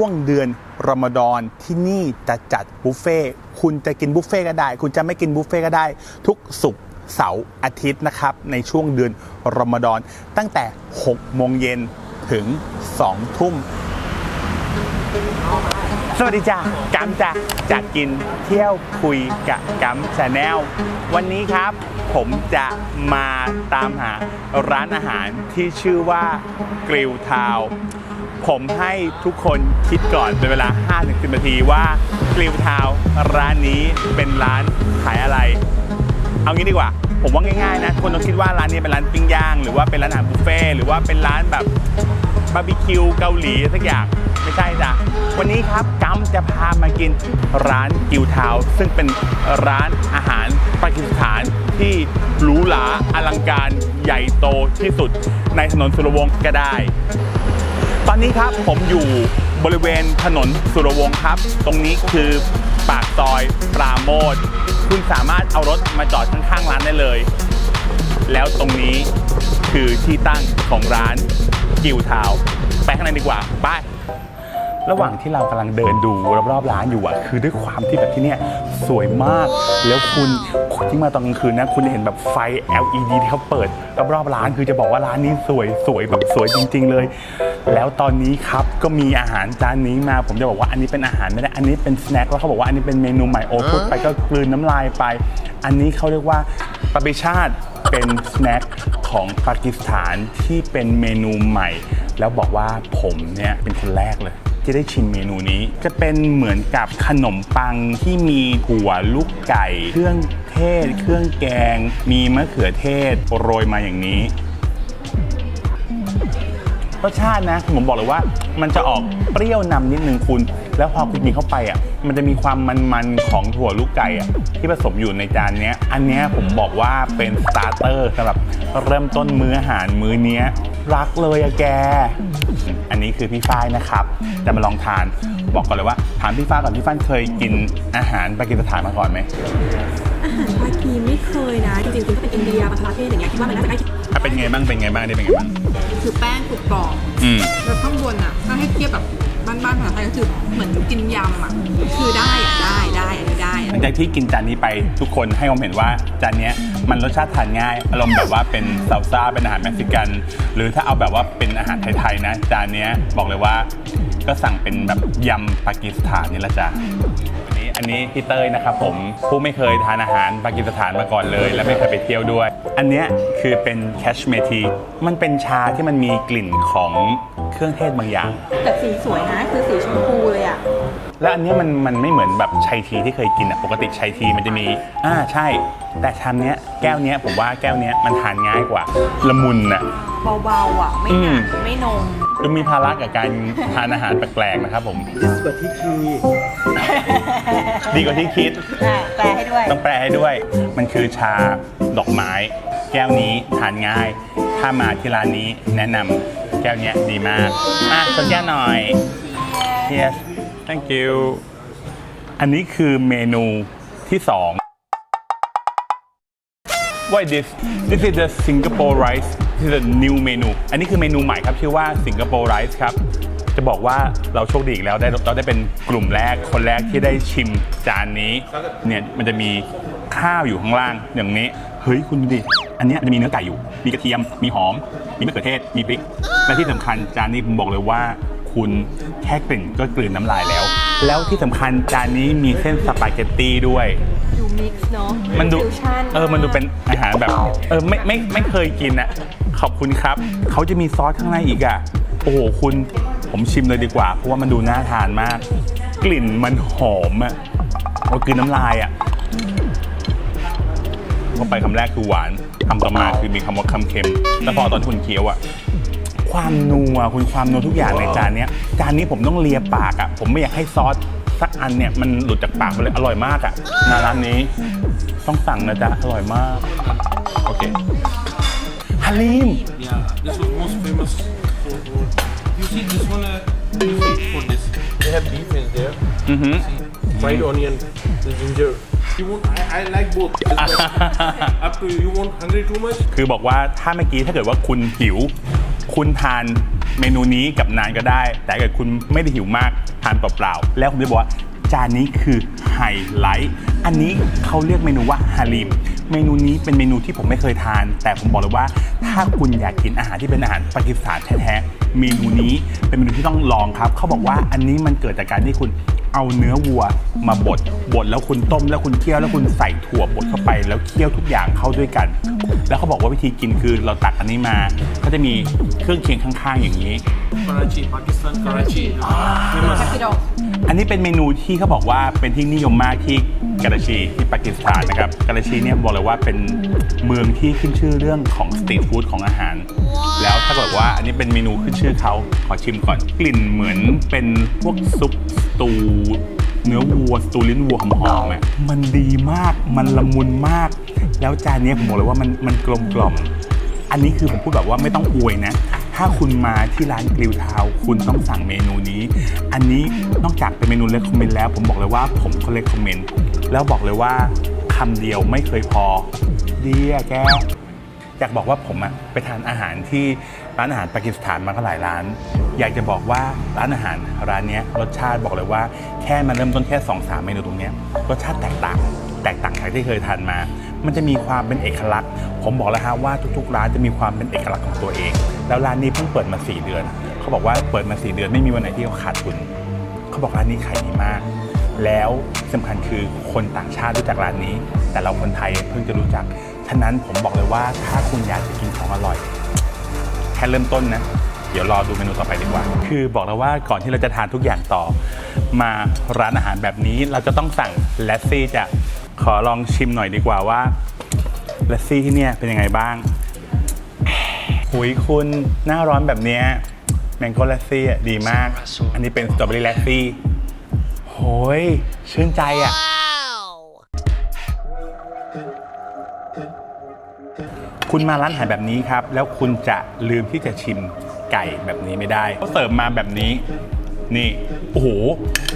ช่วงเดือนรอมฎอนที่นี่จะจัดบุฟเฟ่คุณจะกินบุฟเฟ่ก็ได้ คุณจะไม่กินบุฟเฟ่ก็ได้ ทุกศุกร์เสาร์อาทิตย์นะครับ ในช่วงเดือนรอมฎอนตั้งแต่ 6 โมงเย็นถึง 2 ทุ่ม สวัสดีจ้ะกัมจ้ะจากกินเที่ยวคุยกับกัมชาแนลวันนี้ครับ ผมจะมาตามหาร้านอาหารที่ชื่อว่ากริลทาว ผมให้ทุกคนคิดก่อนเป็นเวลา 5-10 นาทีว่ากริลทาวร้านนี้เป็นร้านขายอะไร เอางี้ดีกว่า ผมว่าง่ายๆนะคนต้องคิดว่าร้านนี้เป็นร้านปิ้งย่าง หรือว่าเป็นร้านอาหารบุฟเฟ่หรือว่าเป็นร้านแบบบาร์บีคิวเกาหลีสักอย่างไม่ใช่จ้ะวันนี้ครับกัมจะพามากินร้านกิวทาวซึ่งเป็นร้านอาหารปากีสถานที่หรูหราอลังการใหญ่โตที่สุดในถนนสุรวงศ์ก็ได้ ตอนนี้ครับผมอยู่บริเวณถนนสุรวงศ์ครับ ตรงนี้คือปากซอยปราโมทคุณสามารถเอารถมาจอดข้างๆร้านได้เลย แล้วตรงนี้คือที่ตั้งของร้านกิวทาวไปข้างในดีกว่าไประหว่างที่เรากำลังเดินดูรอบๆร้านอยู่อะคือด้วยความที่แบบที่เนี่ยสวยมาก แล้วคุณ คุณที่มาตอนกลางคืนนะ คุณจะเห็นแบบไฟ LED ที่เขาเปิดรอบๆร้านคือจะบอกว่าร้านนี้สวยสวยแบบสวยจริง ๆ เลย แล้วตอนนี้ครับก็มีอาหารจานนี้มา ผมจะบอกว่าอันนี้เป็นอาหารไม่ได้อันนี้เป็นสแน็คแล้วเขาบอกว่าอันนี้เป็นเมนูใหม่โอ้พูดไปก็กลืนน้ำลายไป อันนี้เขาเรียกว่าปาปิชาติเป็นสแน็คของปากีสถานที่เป็นเมนูใหม่ แล้วบอกว่าผมเนี่ยเป็นคนแรกเลย ที่ได้ชิมเมนูนี้ จะเป็นเหมือนกับขนมปังที่มีหัวลูกไก่ เครื่องเทศ เครื่องแกง มีมะเขือเทศโรยมาอย่างนี้ รสชาตินะผมบอกเลยว่า มันจะออกเปรี้ยวนำนิดนึงคุณ แล้วพอคุณกินเข้าไปอะมันจะมีความมันๆของถั่วลูกไก่อะที่ผสมอยู่ในจานเนี้ย อันเนี้ยผมบอกว่าเป็นสตาร์เตอร์สำหรับเริ่มต้นมื้ออาหารมื้อเนี้ยรักเลยอะแก อันนี้คือพี่ฝ้ายนะครับ จะมาลองทาน บอกก่อนเลยว่าถามพี่ฝ้ายก่อนพี่ฝ้ายเคยกินอาหารปากีสถานมาก่อนไหมอาหาร เคยนะจริงๆคุณก็เป็นอินเดียบังคลาเทศอย่างเงี้ยคิดว่ามันน่าจะใกล้เคียงอะเป็นไงบ้าง เป็นไงบ้างนี่เป็นไงบ้าง คือแป้งกรุบกรอบอืม แล้วข้างบนอะถ้าให้เทียบแบบบ้านๆภาษาไทยก็คือเหมือนกินยำอะคือได้อะได้ได้อันนี้ได้ หลังจากที่กินจานนี้ไปทุกคนให้ความเห็นว่าจานเนี้ยมันรสชาติทานง่าย อารมณ์แบบว่าเป็นซาลซ่าเป็นอาหารเม็กซิกัน หรือถ้าเอาแบบว่าเป็นอาหารไทยๆนะ จานเนี้ยบอกเลยว่าก็สั่งเป็นแบบยำปากีสถานนี่แหละจ้ะ อันนี้อันนี้พี่เต้ยนะครับผมผู้ไม่เคยทานอาหารปากีสถานมาก่อนเลย และไม่เคยไปเที่ยวด้วย อันเนี้ยคือเป็นแคชเมทีมันเป็นชาที่มันมีกลิ่นของเครื่องเทศบางอย่าง แต่สีสวยนะคือสีชมพูเลยอะแล้วอันเนี้ยมันมันไม่เหมือนแบบชัยทีที่เคยกินอะปกติชัยทีมันจะมีอ่าใช่ แต่ชามเนี้ยแก้วเนี้ยผมว่าแก้วเนี้ยมันทานง่ายกว่าละมุนอะเบาๆอะไม่หนักอืมไม่นม ดูมีภาระกับการทานอาหารแปลกๆนะครับผมกว่าที่คีดีกว่าที่คิด อะแปลให้ด้วย ต้องแปลให้ด้วย มันคือชาดอกไม้ แก้วนี้ทานง่าย ถ้ามาที่ร้านนี้แนะนำแก้วเนี้ยดีมาก อะชนแก้วหน่อย yes thank you อันนี้คือเมนูที่สอง What is this? This is the Singapore rice. This is a new menu. อันนี้คือเมนูใหม่ครับ ชื่อว่า Singapore rice ครับ จะบอกว่าเราโชคดีอีกแล้วได้เราได้เป็นกลุ่มแรกคนแรกที่ได้ชิมจานนี้ เนี่ยมันจะมีข้าวอยู่ข้างล่างอย่างนี้ เฮ้ยคุณดูดิ อันเนี้ยมันจะมีเนื้อไก่อยู่ มีกระเทียม มีหอม มีมะเขือเทศ มีพริก และที่สำคัญจานนี้ผมบอกเลยว่าคุณแค่กลิ่นก็กลืนน้ำลายแล้ว แล้วที่สำคัญจานนี้มีเส้นสปาเกตตี้ด้วย ดูมิกซ์เนาะมันดูฟิวชั่นเออมันดูเป็นอาหารแบบ เออไม่ไม่ไม่เคยกินอะ ขอบคุณครับ เขาจะมีซอสข้างในอีกอะโอ้โห คุณผมชิมเลยดีกว่า เพราะว่ามันดูน่าทานมาก กลิ่นมันหอมอะเรากินน้ำลายอะเข้าไปคำแรกคือหวานคำต่อมาคือมีคำว่าคำเค็ม แล้วพอตอนคุณเคี้ยวอะความนัวคุณความนัวทุกอย่างในจานเนี้ยจานนี้ผมต้องเลียปากอะ ผมไม่อยากให้ซอสสักอันเนี่ยมันหลุดจากปากไปเลยอร่อยมากอะมาร้านนี้ต้องสั่งนะจ๊ะอร่อยมากโอเค ฮัลีม Yeah, this was most famous for, for you see this one uh, you see for this. They have beef in there. Mm-hmm. See, fried onion, the ginger. You want I, I like both. It's like, up to you. You want hungry too much? คือบอกว่าถ้าเมื่อกี้ถ้าเกิดว่าคุณหิว คุณทานเมนูนี้กับนานก็ได้ แต่ถ้าเกิดคุณไม่ได้หิวมากทานเปล่าๆแล้วผมจะบอกว่าจานนี้คือไฮไลท์อันนี้เขาเรียกเมนูว่าฮาลิม เมนูนี้เป็นเมนูที่ผมไม่เคยทาน แต่ผมบอกเลยว่า ถ้าคุณอยากกินอาหารที่เป็นอาหารปากีสถานแท้ๆเมนูนี้เป็นเมนูที่ต้องลองครับ เขาบอกว่าอันนี้มันเกิดจากการที่คุณ เอาเนื้อวัวมาบดบดแล้วคุณต้มแล้วคุณเคี่ยวแล้วคุณใส่ถั่วบดเข้าไป แล้วเคี่ยวทุกอย่างเข้าด้วยกัน แล้วเขาบอกว่าวิธีกินคือเราตักอันนี้มาก็จะมีเครื่องเคียงข้างๆอย่างนี้ Karachi, Pakistan, Karachi. Famous. พี่ดอกอันนี้เป็นเมนูที่เขาบอกว่าเป็นที่นิยมมากที่กาลาชีที่ปากีสถานนะครับกาลาชีเนี่ยบอกเลยว่าเป็นเมืองที่ขึ้นชื่อเรื่องของสตรีทฟู้ดของอาหาร แล้วถ้าเกิดว่าอันนี้เป็นเมนูขึ้นชื่อเขาขอชิมก่อนกลิ่นเหมือนเป็นพวกซุปสตูเนื้อวัวสตูลิ้นวัวหอมๆอะมันดีมากมันละมุนมาก แล้วจานนี้ผมบอกเลยว่ามันมันกลมกล่อม อันนี้คือผมพูดแบบว่าไม่ต้องอวยนะ ถ้าคุณมาที่ร้านกริวทาวคุณต้องสั่งเมนูนี้ อันนี้นอกจากเป็นเมนูเลคคอมเมนต์แล้ว ผมบอกเลยว่าผมก็เลคคอมเมนต์แล้วบอกเลยว่าคำเดียวไม่เคยพอดีอะแก อยากบอกว่าผมอะไปทานอาหารที่ร้านอาหารปากีสถานมาก็หลายร้าน อยากจะบอกว่าร้านอาหารร้านเนี้ยรสชาติบอกเลยว่าแค่มาเริ่มต้นแค่2อสามเมนูตรงเนี้ยรสชาติแตกต่าง แตกต่างจากที่เคยทานมา มันจะมีความเป็นเอกลักษณ์ ผมบอกแล้วฮะว่าทุกๆ ร้านจะมีความเป็นเอกลักษณ์ของตัวเอง แล้วร้านนี้เพิ่งเปิดมา 4 เดือน เขาบอกว่าเปิดมา 4 เดือนไม่มีวันไหนที่เขาขาดทุนเขาบอกร้านนี้ขายดีมาก แล้วสำคัญคือคนต่างชาติรู้จักร้านนี้ แต่เราคนไทยเพิ่งจะรู้จัก ฉะนั้นผมบอกเลยว่าถ้าคุณอยากจะกินของอร่อย แค่เริ่มต้นนะ เดี๋ยวรอดูเมนูต่อไปดีกว่า คือบอกแล้วว่าก่อนที่เราจะทานทุกอย่างต่อ มาร้านอาหารแบบนี้เราจะต้องสั่งแลสซี่จะขอลองชิมหน่อยดีกว่าว่าแลสซี่ที่เนี่ยเป็นยังไงบ้างหุยคุณหน้าร้อนแบบเนี้ยแมงโก้แลสซี่อะดีมาก อันนี้เป็นสตรอเบอรี่แลสซี่โหยชื่นใจอะ คุณมาร้านอาหารแบบนี้ครับ แล้วคุณจะลืมที่จะชิมไก่แบบนี้ไม่ได้เขาเสิร์ฟมาแบบนี้ นี่โอ้โห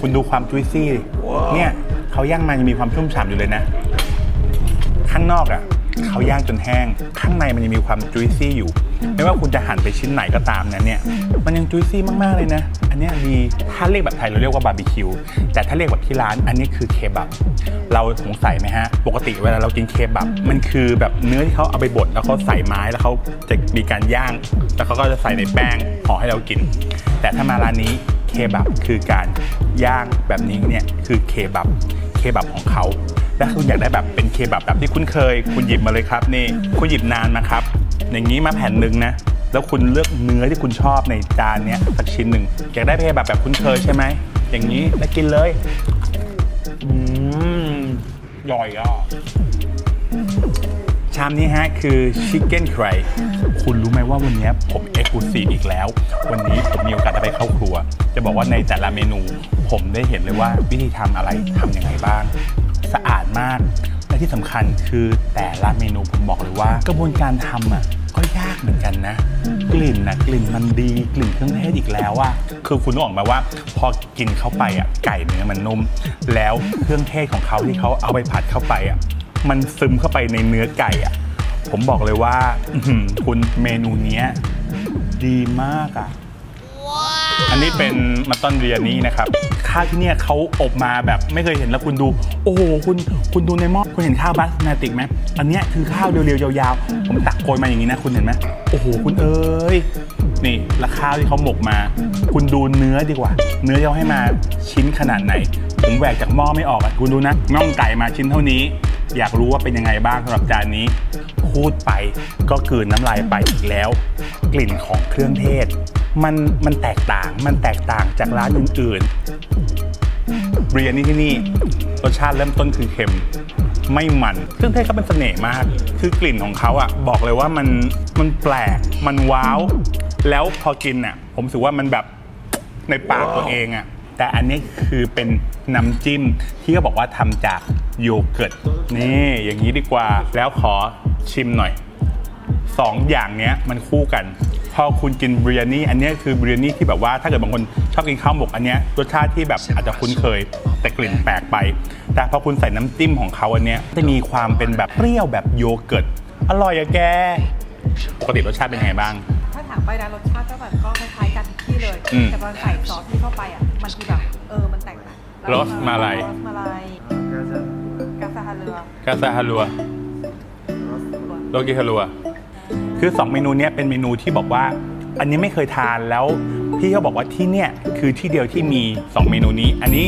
คุณดูความจุยซี่เนี่ยเขาย่างมายังมีความชุ่มฉ่ำอยู่เลยนะ ข้างนอกอะ เขาย่างจนแห้ง ข้างในมันยังมีความจุยซี่อยู่ ไม่ว่าคุณจะหั่นไปชิ้นไหนก็ตามนั้นเนี่ย มันยังจุยซี่มากๆเลยนะ อันนี้ดีถ้าเรียกแบบไทยเราเรียกว่าบาร์บีคิว แต่ถ้าเรียกแบบที่ร้านอันนี้คือเคบับ เราสงสัยไหมฮะ ปกติเวลาเรากินเคบับ มันคือแบบเนื้อที่เขาเอาไปบดแล้วเขาใส่ไม้แล้วเขาจะมีการย่าง แล้วเขาก็จะใส่ในแป้งห่อให้เรากิน แต่ถ้ามาร้านนี้เคบับคือการย่างแบบนี้เนี่ยคือเคบับ เคบับของเขา และคุณอยากได้แบบเป็นเคบับแบบที่คุ้นเคย คุณหยิบมาเลยครับนี่คุณหยิบนานนะครับ อย่างนี้มาแผ่นหนึ่งนะแล้วคุณเลือกเนื้อที่คุณชอบในจานเนี้ยสักชิ้นหนึ่งอยากได้เคบับแบบคุ้นเคยใช่ไหมอย่างนี้แล้วกินเลยอืมอร่อยอะชามนี้ฮะคือชิคเก้นไครคุณรู้ไหมว่าวันนี้ผมเอ็กซ์คลูซีฟอีกแล้ว วันนี้ผมมีโอกาสได้ไปเข้าครัว จะบอกว่าในแต่ละเมนู ผมได้เห็นเลยว่าวิธีทำอะไรทำยังไงบ้าง สะอาดมาก และที่สำคัญคือแต่ละเมนูผมบอกเลยว่า กระบวนการทำอะก็ยากเหมือนกันนะ กลิ่นนะกลิ่นมันดีกลิ่นเครื่องเทศอีกแล้วอะคือคุณต้องออกมาว่า พอกินเข้าไปอะไก่เนื้อมันนุ่ม แล้วเครื่องเทศของเขาที่เขาเอาไปผัดเข้าไปอะมันซึมเข้าไปในเนื้อไก่อะผมบอกเลยว่าอื้อหือคุณเมนูเนี้ยดีมากอะ อันนี้เป็นมัตตอนเรียนี่นะครับ ข้าวที่เนี่ยเขาอบมาแบบไม่เคยเห็นแล้วคุณดู โอ้โหคุณคุณดูในหม้อคุณเห็นข้าวบาสนาติกไหมอันเนี้ยคือข้าวเรียวๆยาวๆผมตักโกยมาอย่างนี้นะคุณเห็นไหมโอ้โหคุณเอ้ยนี่และข้าวที่เขาหมกมา คุณดูเนื้อดีกว่า เนื้อที่เขาให้มาชิ้นขนาดไหน ผมแหวกจากหม้อไม่ออกอะคุณดูนะน่องไก่มาชิ้นเท่านี้ อยากรู้ว่าเป็นยังไงบ้างสำหรับจานนี้พูดไปก็กลืนน้ำลายไปอีกแล้ว กลิ่นของเครื่องเทศ มันมันแตกต่างมันแตกต่างจากร้านอื่นๆเรียนนี่ที่นี่รสชาติเริ่มต้นคือเค็มไม่มันเครื่องเทศเขาเป็นเสน่ห์มาก คือกลิ่นของเขาอะบอกเลยว่ามันมันแปลกมันว้าว แล้วพอกินอะ ผมรู้สึกว่ามันแบบในปากตัวเองอะแต่อันนี้คือเป็นน้ำจิ้มที่เขาบอกว่าทำจากโยเกิร์ตนี่อย่างนี้ดีกว่าแล้วขอชิมหน่อยสองอย่างเนี้ยมันคู่กัน พอคุณกินบริยานี่อันเนี้ยคือบริยานี่ที่แบบว่าถ้าเกิดบางคนชอบกินข้าวหมกอันเนี้ยรสชาติที่แบบอาจจะคุ้นเคย แต่กลิ่นแปลกไป แต่พอคุณใส่น้ำจิ้มของเขาอันเนี้ยจะมีความเป็นแบบเปรี้ยวแบบโยเกิร์ตอร่อยอะแก ปกติรสชาติเป็นยังไงบ้าง ถ้าถามถามไปนะรสชาติก็แบบก็คล้ายๆกันทุกที่เลย อืมแต่ตอนใส่ซอสที่เข้าไปอะมันคือแบบเออมันแตกต่างโรสมาลัยโรสมาลายกาซาฮาเรือกาซาฮารัวโลกิฮารัว คือ 2 เมนูเนี้ยเป็นเมนูที่บอกว่า อันนี้ไม่เคยทานแล้ว พี่เขาบอกว่าที่เนี่ยคือที่เดียวที่มี 2 เมนูนี้ อันนี้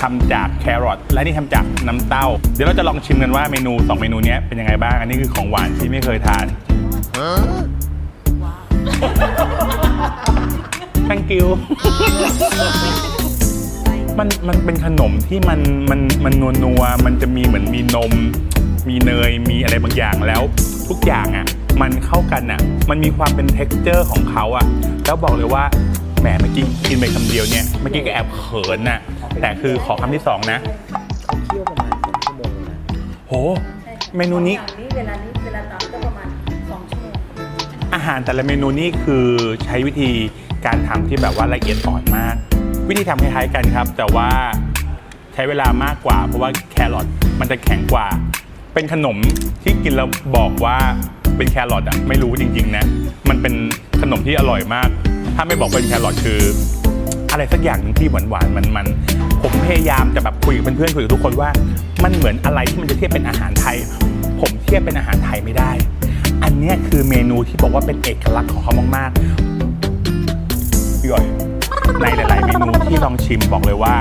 ทำจากแครอทและนี่ทำจากน้ำเต้า เดี๋ยวเราจะลองชิมกันว่าเมนู 2 เมนูเนี้ยเป็นยังไงบ้าง อันนี้คือของหวานที่ไม่เคยทาน thank you มันมันเป็นขนมที่มันมันมันนัวนัวๆมันจะมีเหมือนมีนม มีเนยมีอะไรบางอย่างแล้ว ทุกอย่างอะ มันเข้ากันอะ มันมีความเป็น t e x t อร์ของเขาอะ แล้วบอกเลยว่าแหมเมื่อกี้กินไปคำเดียวเนี่ย เมื่อกี้ก็แอบเขินน่ะ แต่คือขอคำที่สองนะ เคี่ยวประมาณสองชั่วโมงนะโห เมนูนี้นี่เวลานี้เวลาตำก็ประมาณ2ชั่วโมงอาหารแต่ละเมนูนี่คือใช้วิธีการทำที่แบบว่าละเอียดอ่อนมาก วิธีทำคล้ายๆกันครับ แต่ว่าใช้เวลามากกว่า เพราะว่าแครอทมันจะแข็งกว่า เป็นขนมที่กินแล้วบอกว่า เป็นแครอทอะไม่รู้จริงๆนะ มันเป็นขนมที่อร่อยมาก ถ้าไม่บอกเป็นแครอทคือ อะไรสักอย่างหนึ่งที่หวานหวานมันมันๆผมพยายามจะแบบคุยกับเพื่อนๆคุยกับทุกคนว่า มันเหมือนอะไรที่มันจะเทียบเป็นอาหารไทย ผมเทียบเป็นอาหารไทยไม่ได้ อันนี้คือเมนูที่บอกว่าเป็นเอกลักษณ์ของเขามากๆพี่ย่อยในหลาย ๆ เมนูที่ลองชิมบอกเลยว่า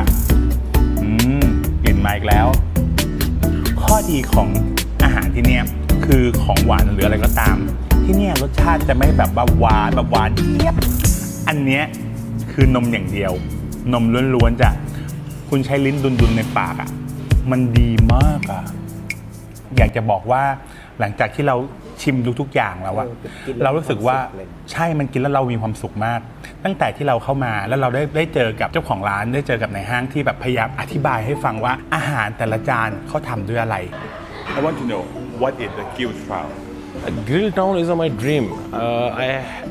อืมกลิ่นมาอีกแล้ว ข้อดีของอาหารที่เนี่ย คือของหวานหรืออะไรก็ตาม ที่เนี่ยรสชาติจะไม่แบบว่าหวานแบบหวานเจี๊ยบ อันเนี้ยคือนมอย่างเดียว นมล้วนๆจะคุณใช้ลิ้นดุนๆในปากอะ่ะ มันดีมากอะ่ะ อยากจะบอกว่าหลังจากที่เราชิมทุกๆอย่างแล้วอะเออกินแล้วเรารู้สึกว่ามีความสุขเลย ใช่มันกินแล้วเรามีความสุขมาก ตั้งแต่ที่เราเข้ามาแล้วเราได้ได้เจอกับเจ้าของร้าน ได้เจอกับในห้างที่แบบพยายามอธิบายให้ฟังว่าอาหารแต่ละจานเขาทำด้วยอะไร I want to know what is the guild trial Uh, Grill Town is my dream. Uh, I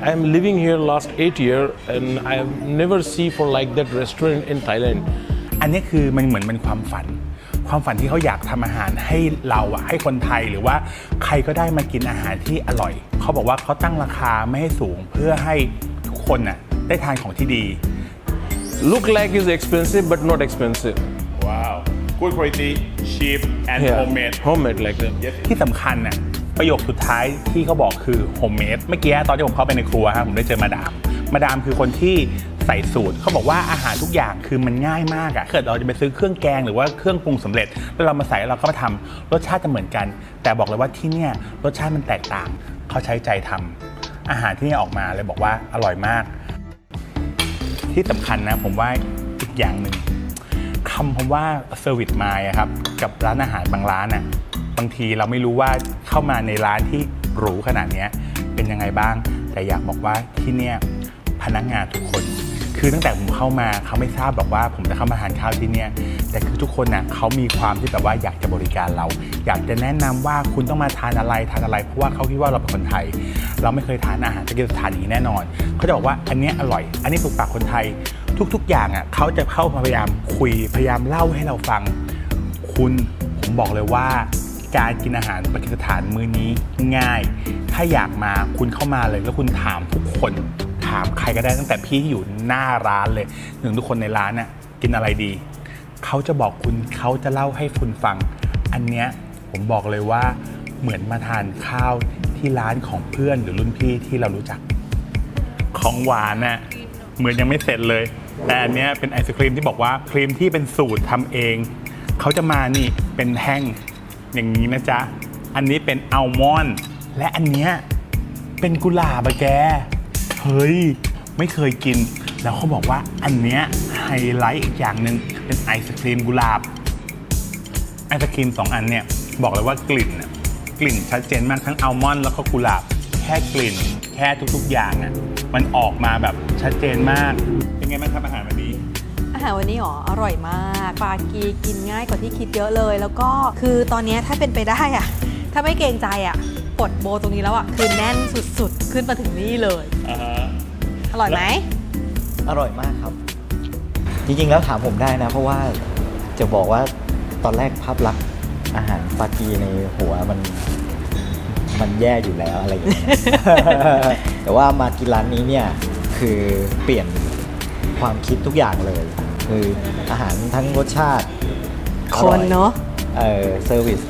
I am living here last eight year, and I have never see for like that restaurant in Thailand. อันนี้คือมันเหมือนเป็นความฝัน ความฝันที่เขาอยากทำอาหารให้เราอะให้คนไทยหรือว่าใครก็ได้มากินอาหารที่อร่อย เขาบอกว่าเขาตั้งราคาไม่ให้สูงเพื่อให้ทุกคนน่ะได้ทานของที่ดี Look like is expensive, but not expensive. ว้าว good quality cheap and Yeah. homemade Homemade like that. ที่สำคัญน่ะประโยคสุดท้ายที่เขาบอกคือโฮมเมดเมื่อกี้ตอนที่ผมเข้าไปในครัวฮะผมได้เจอมาดาม มาดามคือคนที่ใส่สูตรเขาบอกว่าอาหารทุกอย่างคือมันง่ายมากอะเกิดเราจะไปซื้อเครื่องแกงหรือว่าเครื่องปรุงสำเร็จ แล้วเรามาใส่แล้วเราก็มาทำรสชาติจะเหมือนกัน แต่บอกเลยว่าที่เนี่ยรสชาติมันแตกต่างเขาใช้ใจทำอาหารที่นี่ออกมาเลยบอกว่าอร่อยมาก ที่สำคัญนะผมว่าอีกอย่างหนึ่ง คำคำว่าเซอร์วิสมาอะครับกับร้านอาหารบางร้านอะบางทีเราไม่รู้ว่าเข้ามาในร้านที่หรูขนาดนี้เป็นยังไงบ้าง แต่อยากบอกว่าที่เนี่ยพนักงานทุกคน คือตั้งแต่ผมเข้ามาเขาไม่ทราบบอกว่าผมจะเข้ามาทานข้าวที่เนี่ยแต่คือทุกคนน่ะเขามีความที่แบบว่าอยากจะบริการเรา อยากจะแนะนำว่าคุณต้องมาทานอะไรทานอะไร เพราะว่าเขาคิดว่าเราเป็นคนไทย เราไม่เคยทานอาหารจากสถานอย่างนี้แน่นอนเขาจะบอกว่าอันเนี้ยอร่อย อันนี้ถูกปากคนไทย ทุกๆ อย่างอะเขาจะเข้ามาพยายามคุยพยายามเล่าให้เราฟัง คุณผมบอกเลยว่า การกินอาหารปากีสถานมื้อนี้ง่าย ถ้าอยากมาคุณเข้ามาเลยแล้วคุณถามทุกคน ถามใครก็ได้ตั้งแต่พี่ที่อยู่หน้าร้านเลยถึงทุกคนในร้านน่ะกินอะไรดีเขาจะบอกคุณเขาจะเล่าให้คุณฟัง อันเนี้ยผมบอกเลยว่าเหมือนมาทานข้าวที่ร้านของเพื่อนหรือรุ่นพี่ที่เรารู้จัก ของหวานน่ะเหมือนยังไม่เสร็จเลย แต่อันเนี้ยเป็นไอศครีมที่บอกว่าครีมที่เป็นสูตรทำเอง เขาจะมานี่เป็นแท่งอย่างนี้นะจ๊ะ อันนี้เป็นอัลมอนด์และอันเนี้ยเป็นกุหลาบอะแก เฮ้ย ไม่เคยกิน แล้วเขาบอกว่าอันเนี้ยไฮไลท์อีกอย่างหนึ่งเป็นไอศครีมกุหลาบ ไอศครีมสองอันเนี่ย บอกเลยว่ากลิ่นน่ะกลิ่นชัดเจนมากทั้งอัลมอนด์แล้วก็กุหลาบ แค่กลิ่น แค่ทุกๆอย่างอะมันออกมาแบบชัดเจนมาก เป็นไงบ้างครับอาหารวันนี้ อาหารวันนี้หรออร่อยมากปากีกินง่ายกว่าที่คิดเยอะเลย แล้วก็คือตอนเนี้ยถ้าเป็นไปได้อะถ้าไม่เกรงใจอะปลดโบตรงนี้แล้วอะคือแน่นสุดๆ ขึ้นมาถึงนี่เลยอร่อยไหมอร่อยมากครับ จริงๆแล้วถามผมได้นะ เพราะว่าจะบอกว่าตอนแรกภาพลักษณ์อาหารปากีในหัวมัน มันแย่อยู่แล้วอะไรอย่างเงี้ย แต่ว่ามากินร้านนี้เนี่ยคือเปลี่ยนความคิดทุกอย่างเลย คืออาหารทั้งรสชาติอคร่อนยเนาะ เออเซอร์วิส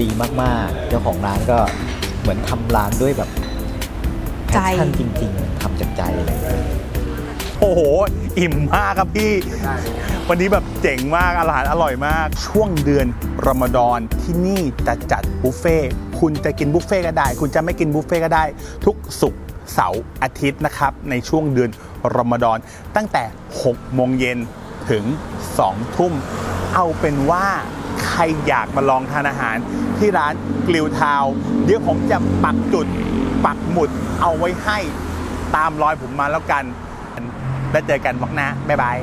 ดีมากๆ เจ้าของร้านก็เหมือนทำร้านด้วยแบบใจ แพชชั่นจริง ๆทำจากใจเลย โอ้โห อิ่มมากครับพี่ วันนี้แบบเจ๋งมากอาหารอร่อยมาก ช่วงเดือนรอมฎอนที่นี่จะจัดบุฟเฟ่ต์คุณจะกินบุฟเฟ่ต์ก็ได้ คุณจะไม่กินบุฟเฟ่ต์ก็ได้ ทุกศุกร์เสาร์อาทิตย์นะครับ ในช่วงเดือนรอมฎอนตั้งแต่ 6 โมงเย็นถึง 2 ทุ่ม เอาเป็นว่าใครอยากมาลองทานอาหารที่ร้านกลิวทาวน์เดี๋ยวผมจะปักจุดปักหมุดเอาไว้ให้ตามรอยผมมาแล้วกัน แล้วเจอกันบักหน้าบ๊ายบาย